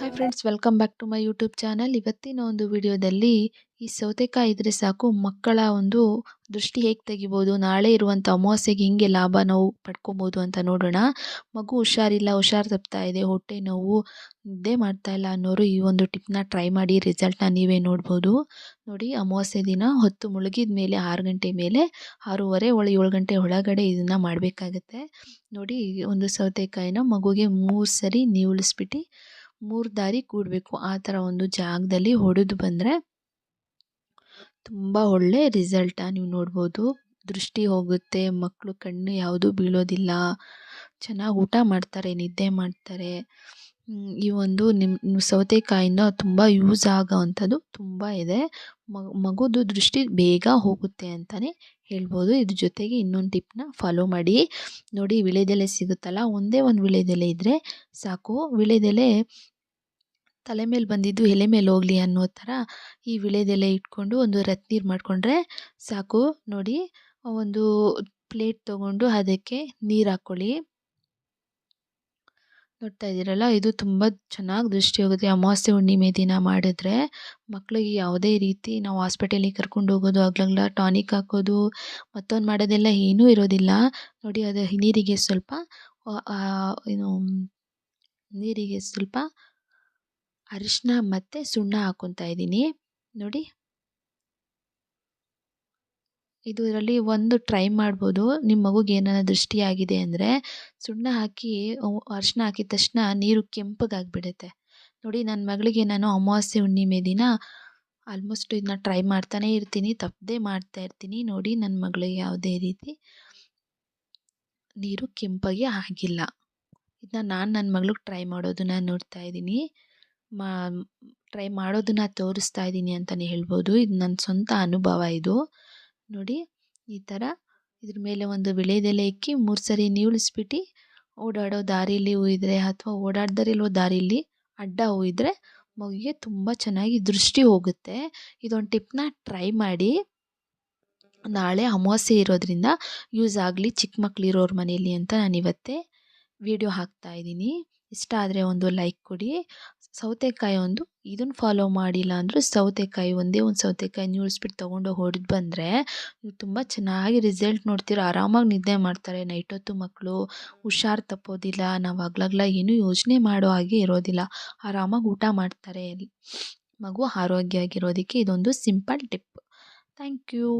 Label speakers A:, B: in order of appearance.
A: Hi friends welcome back to my YouTube channel ಇವತ್ತಿನ ಒಂದು ವಿಡಿಯೋದಲ್ಲಿ ಈ ಸೌತೆಕಾಯಿ ಇದ್ರೆ ಸಾಕು, ಮಕ್ಕಳ ಒಂದು ದೃಷ್ಟಿ ಹೇಗೆ ತೆಗಿಬೋದು, ನಾಳೆ ಇರುವಂಥ ಅಮಾವಾಸ್ಯೆಗೆ ಹೇಗೆ ಲಾಭ ನಾವು ಪಡ್ಕೊಬೋದು ಅಂತ ನೋಡೋಣ. ಮಗು ಹುಷಾರಿಲ್ಲ, ಹುಷಾರು ತಪ್ತಾ ಇದೆ, ಹೊಟ್ಟೆ ನೋವು, ನಿದ್ದೆ ಮಾಡ್ತಾ ಇಲ್ಲ ಅನ್ನೋರು ಈ ಒಂದು ಟಿಪ್ನ ಟ್ರೈ ಮಾಡಿ ರಿಸಲ್ಟ್ನ ನೀವೇ ನೋಡ್ಬೋದು. ನೋಡಿ, ಅಮಾವಾಸ್ಯೆ ದಿನ ಹೊತ್ತು ಮುಳುಗಿದ ಮೇಲೆ, ಆರು ಗಂಟೆ ಮೇಲೆ, ಆರೂವರೆ, ಒಳ ಏಳು ಗಂಟೆ ಒಳಗಡೆ ಇದನ್ನು ಮಾಡಬೇಕಾಗತ್ತೆ. ನೋಡಿ ಒಂದು ಸೌತೆಕಾಯಿನ ಮಗುಗೆ ಮೂರು ಸರಿ ನೀವುಳಿಸ್ಬಿಟ್ಟು ಮೂರು ದಾರಿ ಕೂಡಬೇಕು. ಆ ಥರ ಒಂದು ಜಾಗದಲ್ಲಿ ಹೊಡೆದು ಬಂದರೆ ತುಂಬ ಒಳ್ಳೆ ರಿಸಲ್ಟ ನೀವು ನೋಡ್ಬೋದು. ದೃಷ್ಟಿ ಹೋಗುತ್ತೆ ಮಕ್ಕಳು ಕಣ್ಣು ಯಾವುದೂ ಬೀಳೋದಿಲ್ಲ. ಚೆನ್ನಾಗಿ ಊಟ ಮಾಡ್ತಾರೆ, ನಿದ್ದೆ ಮಾಡ್ತಾರೆ. ಈ ಒಂದು ನಿಮ್ಮ ಸೌತೆಕಾಯಿಂದ ತುಂಬ ಯೂಸ್ ಆಗೋವಂಥದ್ದು ತುಂಬ ಇದೆ. ಮಗುದು ದೃಷ್ಟಿ ಬೇಗ ಹೋಗುತ್ತೆ ಅಂತಲೇ ಹೇಳ್ಬೋದು. ಇದ್ರ ಜೊತೆಗೆ ಇನ್ನೊಂದು ಟಿಪ್ನ ಫಾಲೋ ಮಾಡಿ. ನೋಡಿ, ವಿಳೆದೆಲೆ ಸಿಗುತ್ತಲ್ಲ, ಒಂದೇ ಒಂದು ವಿಳೆದೆಲೆ ಇದ್ದರೆ ಸಾಕು. ವಿಳೆದೆಲೆ ತಲೆ ಮೇಲೆ ಬಂದಿದ್ದು ಎಲೆ ಮೇಲೆ ಹೋಗಲಿ ಅನ್ನೋ ಥರ ಈ ವಿಳೆದೆಲೆ ಇಟ್ಕೊಂಡು ಒಂದು ರತ್ನೀರು ಮಾಡಿಕೊಂಡ್ರೆ ಸಾಕು. ನೋಡಿ, ಒಂದು ಪ್ಲೇಟ್ ತೊಗೊಂಡು ಅದಕ್ಕೆ ನೀರು ಹಾಕ್ಕೊಳ್ಳಿ. ನೋಡ್ತಾ ಇದ್ದೀರಲ್ಲ, ಇದು ತುಂಬ ಚೆನ್ನಾಗಿ ದೃಷ್ಟಿ ಹೋಗುತ್ತೆ. ಅಮಾವಾಸ್ಯೆ ಹುಣ್ಣಿಮೆ ದಿನ ಮಾಡಿದ್ರೆ ಮಕ್ಕಳಿಗೆ ಯಾವುದೇ ರೀತಿ ನಾವು ಹಾಸ್ಪಿಟಲಿಗೆ ಕರ್ಕೊಂಡು ಹೋಗೋದು ಆಗ್ಲಾಗ್ಲ ಟಾನಿಕ್ ಹಾಕೋದು, ಮತ್ತೊಂದು ಮಾಡೋದೆಲ್ಲ ಏನೂ ಇರೋದಿಲ್ಲ. ನೋಡಿ, ಅದು ನೀರಿಗೆ ಸ್ವಲ್ಪ ಏನು, ನೀರಿಗೆ ಸ್ವಲ್ಪ ಅರಿಶಿನ ಮತ್ತು ಸುಣ್ಣ ಹಾಕ್ಕೊತಾ ಇದ್ದೀನಿ. ನೋಡಿ. ಇದರಲ್ಲಿ ಒಂದು ಟ್ರೈ ಮಾಡ್ಬೋದು. ನಿಮ್ಮ ಮಗುಗೆ ಏನಾರ ದೃಷ್ಟಿಯಾಗಿದೆ ಅಂದರೆ ಸುಣ್ಣ ಹಾಕಿ ಅರಿಶಿನ ಹಾಕಿದ ತಕ್ಷಣ ನೀರು ಕೆಂಪಗಾಗಿಬಿಡುತ್ತೆ. ನೋಡಿ ನನ್ನ ಮಗಳಿಗೆ ನಾನು ಅಮಾವಾಸ್ಯೆ ಹುಣ್ಣಿಮೆ ದಿನ ಆಲ್ಮೋಸ್ಟ್ ಇದನ್ನ ಟ್ರೈ ಮಾಡ್ತಾನೆ ಇರ್ತೀನಿ, ತಪ್ಪದೇ ಮಾಡ್ತಾ ಇರ್ತೀನಿ. ನೋಡಿ ನನ್ನ ಮಗಳಿಗೆ ಯಾವುದೇ ರೀತಿ ನೀರು ಕೆಂಪಗೆ ಆಗಿಲ್ಲ. ಇದನ್ನ ನಾನು ನನ್ನ ಮಗಳಿಗೆ ಟ್ರೈ ಮಾಡೋದನ್ನ ನೋಡ್ತಾ ಇದ್ದೀನಿ. ಮಾ ಟ್ರೈ ಮಾಡೋದನ್ನ ತೋರಿಸ್ತಾ ಇದ್ದೀನಿ ಅಂತಲೇ ಹೇಳ್ಬೋದು. ಇದು ನನ್ನ ಸ್ವಂತ ಅನುಭವ ಇದು. ನೋಡಿ ಈ ಥರ ಇದ್ರ ಮೇಲೆ ಒಂದು ವಿಳೆದೆಲೆ ಇಕ್ಕಿ ಮೂರು ಸರಿ ನೀವುಳಿಸ್ಬಿಟ್ಟು ಓಡಾಡೋ ದಾರೀಲಿ ಉಯ್ದರೆ ಅಥವಾ ಓಡಾಡ್ದರಿಲ್ವೋ ದಾರೀಲಿ ಅಡ್ಡ ಉಯ್ದರೆ ಮಗುಗೆ ತುಂಬ ಚೆನ್ನಾಗಿ ದೃಷ್ಟಿ ಹೋಗುತ್ತೆ. ಇದೊಂದು ಟಿಪ್ನ ಟ್ರೈ ಮಾಡಿ. ನಾಳೆ ಅಮಾವಾಸ್ಯೆ ಇರೋದರಿಂದ ಯೂಸ್ ಆಗಲಿ ಚಿಕ್ಕ ಮಕ್ಕಳಿರೋರ ಮನೆಯಲ್ಲಿ ಅಂತ ನಾನು ಇವತ್ತೇ ವಿಡಿಯೋ ಹಾಕ್ತಾ ಇದ್ದೀನಿ. ಇಷ್ಟ ಆದರೆ ಒಂದು ಲೈಕ್ ಕೊಡಿ. ಸೌತೆಕಾಯಿ ಒಂದು ಇದನ್ನು ಫಾಲೋ ಮಾಡಿಲ್ಲ ಅಂದರೂ ಸೌತೆಕಾಯಿ ಒಂದೇ ಒಂದು ಸೌತೆಕಾಯಿ ನೀಳ್ಸ್ಬಿಟ್ಟು ತೊಗೊಂಡು ಹೊಡೆದು ಬಂದರೆ ನೀವು ತುಂಬ ಚೆನ್ನಾಗಿ ರಿಸಲ್ಟ್ ನೋಡ್ತೀರ. ಆರಾಮಾಗಿ ನಿದ್ದೆ ಮಾಡ್ತಾರೆ. ನೈಟ್ ಹೊತ್ತು ಮಕ್ಕಳು ಹುಷಾರು ತಪ್ಪೋದಿಲ್ಲ. ನಾವು ಹಗ್ಲಗ್ಲ ಏನೂ ಯೋಚನೆ ಮಾಡೋ ಹಾಗೆ ಇರೋದಿಲ್ಲ. ಆರಾಮಾಗಿ ಊಟ ಮಾಡ್ತಾರೆ. ಮಗು ಆರೋಗ್ಯವಾಗಿರೋದಕ್ಕೆ ಇದೊಂದು ಸಿಂಪಲ್ ಟಿಪ್ ಥ್ಯಾಂಕ್ ಯು